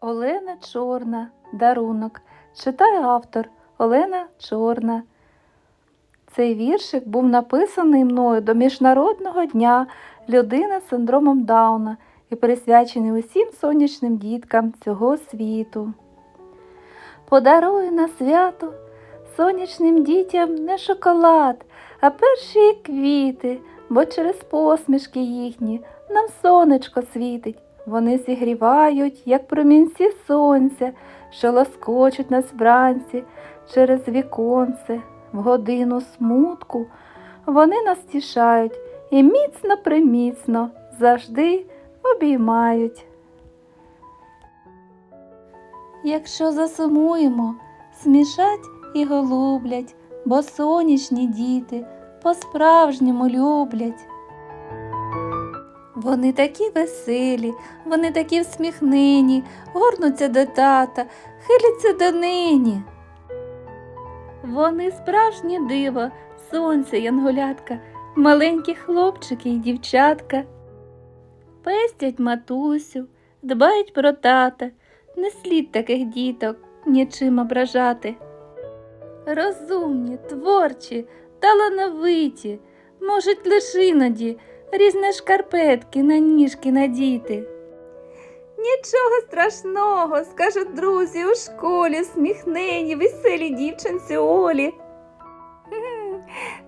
Олена Чорна. Дарунок. Читає автор Олена Чорна. Цей віршик був написаний мною до Міжнародного дня людини з синдромом Дауна і присвячений усім сонячним діткам цього світу. Подарую на свято сонячним дітям не шоколад, а перші квіти, бо через посмішки їхні нам сонечко світить. Вони зігрівають, як промінці сонця, що лоскочуть нас вранці через віконце, в годину смутку. Вони нас тішають і міцно приміцно завжди обіймають. Якщо засумуємо, смішать і голублять, бо сонячні діти по-справжньому люблять. Вони такі веселі, вони такі всміхнені, горнуться до тата, хиляться до нині. Вони справжнє диво, сонце, янголятка, маленькі хлопчики й дівчатка. Пестять матусю, дбають про тата, не слід таких діток нічим ображати. Розумні, творчі, талановиті, можуть лише іноді різні шкарпетки на ніжки надіти. Нічого страшного, скажуть друзі у школі, сміхнені, веселі дівчинці Олі.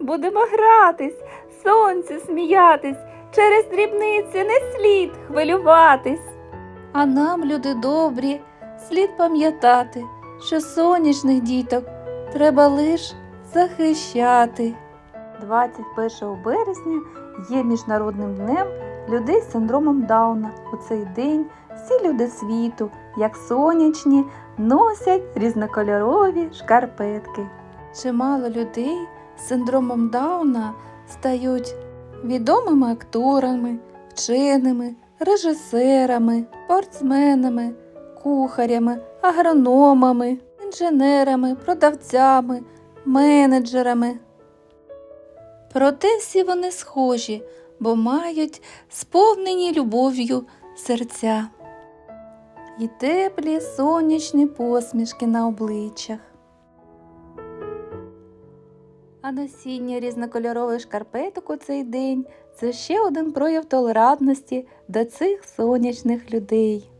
Будемо гратись, сонце сміятись, через дрібниці не слід хвилюватись. А нам, люди добрі, слід пам'ятати, що сонячних діток треба лиш захищати. 21 березня є міжнародним днем людей з синдромом Дауна. У цей день всі люди світу, як сонячні, носять різнокольорові шкарпетки. Чимало людей з синдромом Дауна стають відомими акторами, вченими, режисерами, спортсменами, кухарями, агрономами, інженерами, продавцями, менеджерами. Проте всі вони схожі, бо мають сповнені любов'ю серця і теплі сонячні посмішки на обличчях. А носіння різнокольорових шкарпеток у цей день це ще один прояв толерантності до цих сонячних людей.